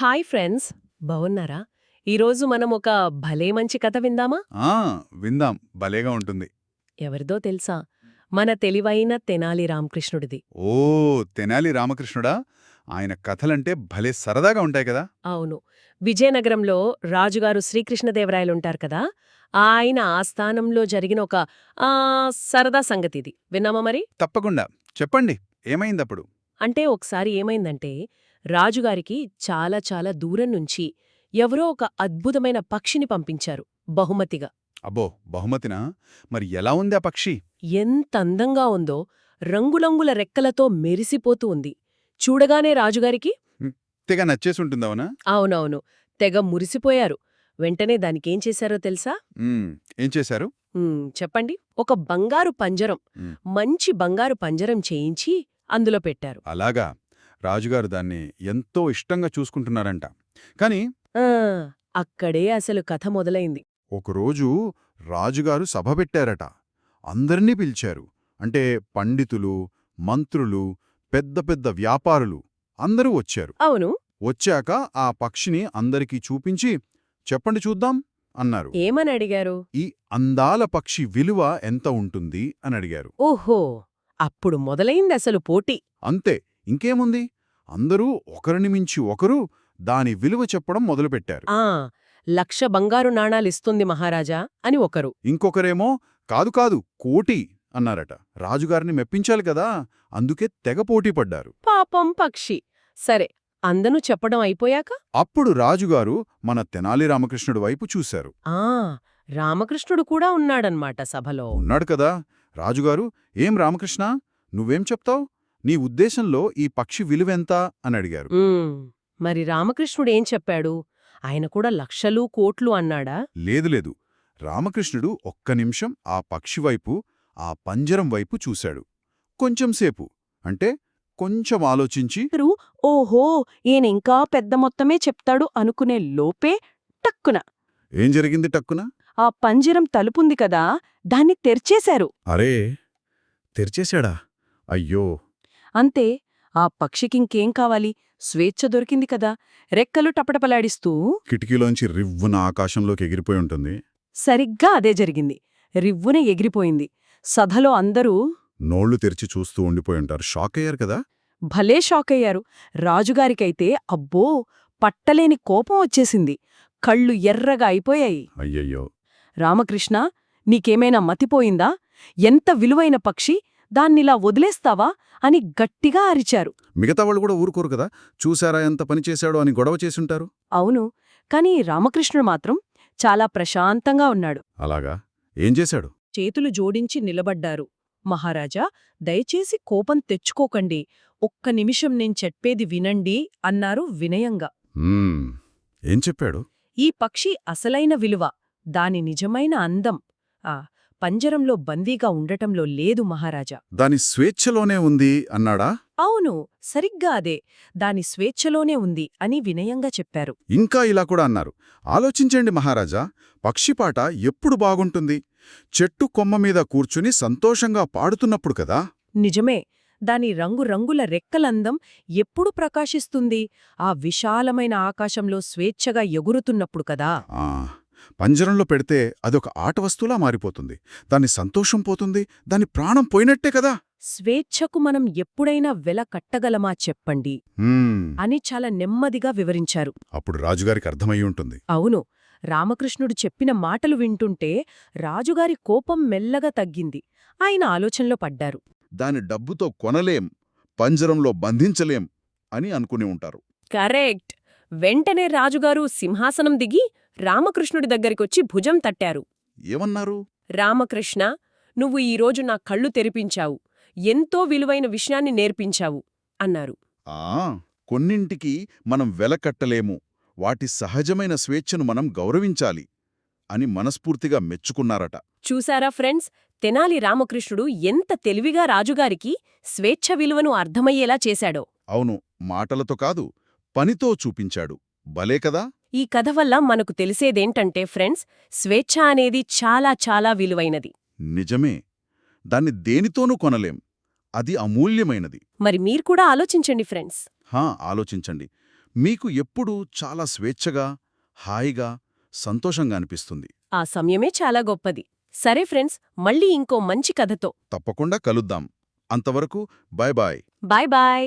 Hi friends బావున్నారా? ఈరోజు మనం ఒక భలే మంచి కథ విందామా? విందాం. భలేగా ఉంటుంది. ఎవరిదో తెలుసా? మన తెలివైన తెనాలి రామకృష్ణుడిది. ఓ తెనాలి రామకృష్ణుడా? ఆయన కథలంటే భలే సరదాగా ఉంటాయి కదా? అవును. విజయనగరంలో రాజుగారు శ్రీకృష్ణదేవరాయలుంటారు కదా? ఆయన ఆస్థానంలో జరిగిన ఒక ఆ సరదా సంగతిది. విన్నామా మరి? తప్పకుండా. చెప్పండి. ఏమైందప్పుడు? అంటే ఒకసారి ఏమైందంటే రాజుగారికి చాలా చాలా దూరం నుంచి ఎవరో ఒక అద్భుతమైన పక్షిని పంపించారు బహుమతిగా. అబ్బో బహుమతినా? మరి ఎలా ఉంది ఆ పక్షి? ఎంత అందంగా ఉందో రంగురంగుల రెక్కలతో మెరిసిపోతూ ఉంది. చూడగానే రాజుగారికి? తెగ నచ్చేసుంటుందవనా? అవునవును తెగ మురిసిపోయారు. వెంటనే దానికేం చేశారో తెలుసా? ఏం చేశారు? చెప్పండి. ఒక బంగారు పంజరం. మంచి బంగారు పంజరం చేయించి అందులో పెట్టారు. అలాగా. రాజుగారు దాన్ని ఎంతో ఇష్టంగా చూసుకుంటున్నారంట. కాని అక్కడే అసలు కథ మొదలైంది. ఒకరోజు రాజుగారు సభ పెట్టారట. అందరినీ పిలిచారు. అంటే పండితులు మంత్రులు పెద్ద పెద్ద వ్యాపారులు అందరూ వచ్చారు. అవును. వచ్చాక ఆ పక్షిని అందరికీ చూపించి చెప్పండి చూద్దాం అన్నారు. ఏమని అడిగారు? ఈ అందాల పక్షి విలువ ఎంత ఉంటుంది అని అడిగారు. ఓహో అప్పుడు మొదలైంది అసలు పోటీ. అంతే ఇంకేముంది? అందరూ ఒకరిని మించి ఒకరు దాని విలువ చెప్పడం మొదలుపెట్టారు. ఆ లక్ష బంగారు నాణాలిస్తుంది మహారాజా అని ఒకరు. ఇంకొకరేమో కాదు కాదు కోటి అన్నారట. రాజుగారిని మెప్పించాలి కదా అందుకే తెగ పోటీ పడ్డారు. పాపం పక్షి. సరే అందనూ చెప్పడం అయిపోయాక? అప్పుడు రాజుగారు మన తెనాలి రామకృష్ణుడి వైపు చూశారు. ఆ రామకృష్ణుడు కూడా ఉన్నాడన్మాట సభలో. ఉన్నాడు కదా. రాజుగారు ఏం రామకృష్ణ? నువ్వేం చెప్తావ్? నీ ఉద్దేశంలో ఈ పక్షి విలువెంత? అని అడిగారు. మరి రామకృష్ణుడు ఏం చెప్పాడు? ఆయన కూడా లక్షలు కోట్లు అన్నాడా? లేదు లేదు. రామకృష్ణుడు ఒక్క నిమిషం ఆ పక్షి వైపు ఆ పంజరం వైపు చూశాడు. కొంచెంసేపు అంటే కొంచెం ఆలోచించి ఓహో ఈయనింకా పెద్ద మొత్తమే చెప్తాడు అనుకునే లోపే టక్కున. ఏం జరిగింది టక్కున? ఆ పంజరం తలుపుంది కదా దాన్ని తెరిచేశారు. అరే తెరిచేశాడా? అయ్యో. అంతే ఆ పక్షికింకేం కావాలి? స్వేచ్ఛ దొరికింది కదా రెక్కలు టపటపలాడిస్తూ. కిటికీలోంచి రివ్వున ఆకాశంలోకి ఎగిరిపోయి ఉంటుంది. సరిగ్గా అదే జరిగింది. రివ్వున ఎగిరిపోయింది. సభలో అందరూ నోళ్ళు తెరిచి చూస్తూ ఉండిపోయి ఉంటారు. షాక్ అయ్యారు కదా? భలే షాకయ్యారు రాజుగారికైతే అబ్బో పట్టలేని కోపం వచ్చేసింది. కళ్ళు ఎర్రగా అయిపోయాయి. అయ్యయ్యో. రామకృష్ణ నీకేమైనా మతిపోయిందా? ఎంత విలువైన పక్షి? దాన్నిలా వదిలేస్తావా? అని గట్టిగా అరిచారు. మిగతా వాళ్ళు కూడా ఊరుకోరు కదా. చూశారా ఎంత పని చేశాడో అని గొడవ చేసుంటారు. అవును కాని రామకృష్ణుడు మాత్రం చాలా ప్రశాంతంగా ఉన్నాడు. అలాగా? ఏం చేశాడు? చేతులు జోడించి నిలబడ్డారు. మహారాజా దయచేసి కోపం తెచ్చుకోకండి. ఒక్క నిమిషం నేను చెప్పేది వినండి అన్నారు వినయంగా. మ్మ్, ఏం చెప్పాడు? ఈ పక్షి అసలైన విలువ దాని నిజమైన అందం. ఆ పంజరంలో బందీగా ఉండటంలో లేదు మహారాజా. దాని స్వేచ్ఛలోనే ఉంది అన్నాడా? అవును సరిగ్గా అదే. దాని స్వేచ్ఛలోనే ఉంది అని వినయంగా చెప్పారు. ఇంకా ఇలా కూడా అన్నారు. ఆలోచించండి మహారాజా పక్షిపాట ఎప్పుడు బాగుంటుంది? చెట్టు కొమ్మ మీద కూర్చుని సంతోషంగా పాడుతున్నప్పుడు కదా? నిజమే దాని రంగురంగుల రెక్కలందం ఎప్పుడు ప్రకాశిస్తుంది? ఆ విశాలమైన ఆకాశంలో స్వేచ్ఛగా ఎగురుతున్నప్పుడు కదా? ఆ పంజరంలో పెడితే అదొక ఆట వస్తువులా మారిపోతుంది. దాని సంతోషం పోతుంది దాని ప్రాణం పోయినట్టే కదా! స్వేచ్ఛకు మనం ఎప్పుడైనా వెల కట్టగలమా చెప్పండి? అని చాలా నెమ్మదిగా వివరించారు. అప్పుడు రాజుగారికి అర్థమయ్యి ఉంటుంది. అవును రామకృష్ణుడు చెప్పిన మాటలు వింటుంటే రాజుగారి కోపం మెల్లగా తగ్గింది. ఆయన ఆలోచనలో పడ్డారు. దాని డబ్బుతో కొనలేం పంజరంలో బంధించలేం అని అనుకుని ఉంటారు. కరెక్ట్. వెంటనే రాజుగారు సింహాసనం దిగి రామకృష్ణుడి దగ్గరికొచ్చి భుజం తట్టారు. ఏమన్నారు? రామకృష్ణ నువ్వు ఈరోజు నా కళ్ళు తెరిపించావు. ఎంతో విలువైన విషయాన్ని నేర్పించావు అన్నారు. ఆ కొన్నింటికి మనం వెలకట్టలేము వాటి సహజమైన స్వేచ్ఛను మనం గౌరవించాలి అని మనస్ఫూర్తిగా మెచ్చుకున్నారట. చూసారా ఫ్రెండ్స్? తెనాలి రామకృష్ణుడు ఎంత తెలివిగా రాజుగారికి స్వేచ్ఛ విలువను అర్థమయ్యేలా చేశాడో. అవును మాటలతో కాదు పనితో చూపించాడు. భలే కదా? ఈ కథ వల్ల మనకు తెలిసేదేంటంటే ఫ్రెండ్స్ స్వేచ్ఛ అనేది చాలా చాలా విలువైనది. నిజమే. దాన్ని దేనితోనూ కొనలేం. అది అమూల్యమైనది. మరి మీరు కూడా ఆలోచించండి ఫ్రెండ్స్. హా ఆలోచించండి. మీకు ఎప్పుడూ చాలా స్వేచ్ఛగా హాయిగా సంతోషంగా అనిపిస్తుంది. ఆ సమయమే చాలా గొప్పది. సరే ఫ్రెండ్స్ మళ్ళీ ఇంకో మంచి కథతో. తప్పకుండా కలుద్దాం. అంతవరకు బాయ్ బాయ్ బాయ్ బాయ్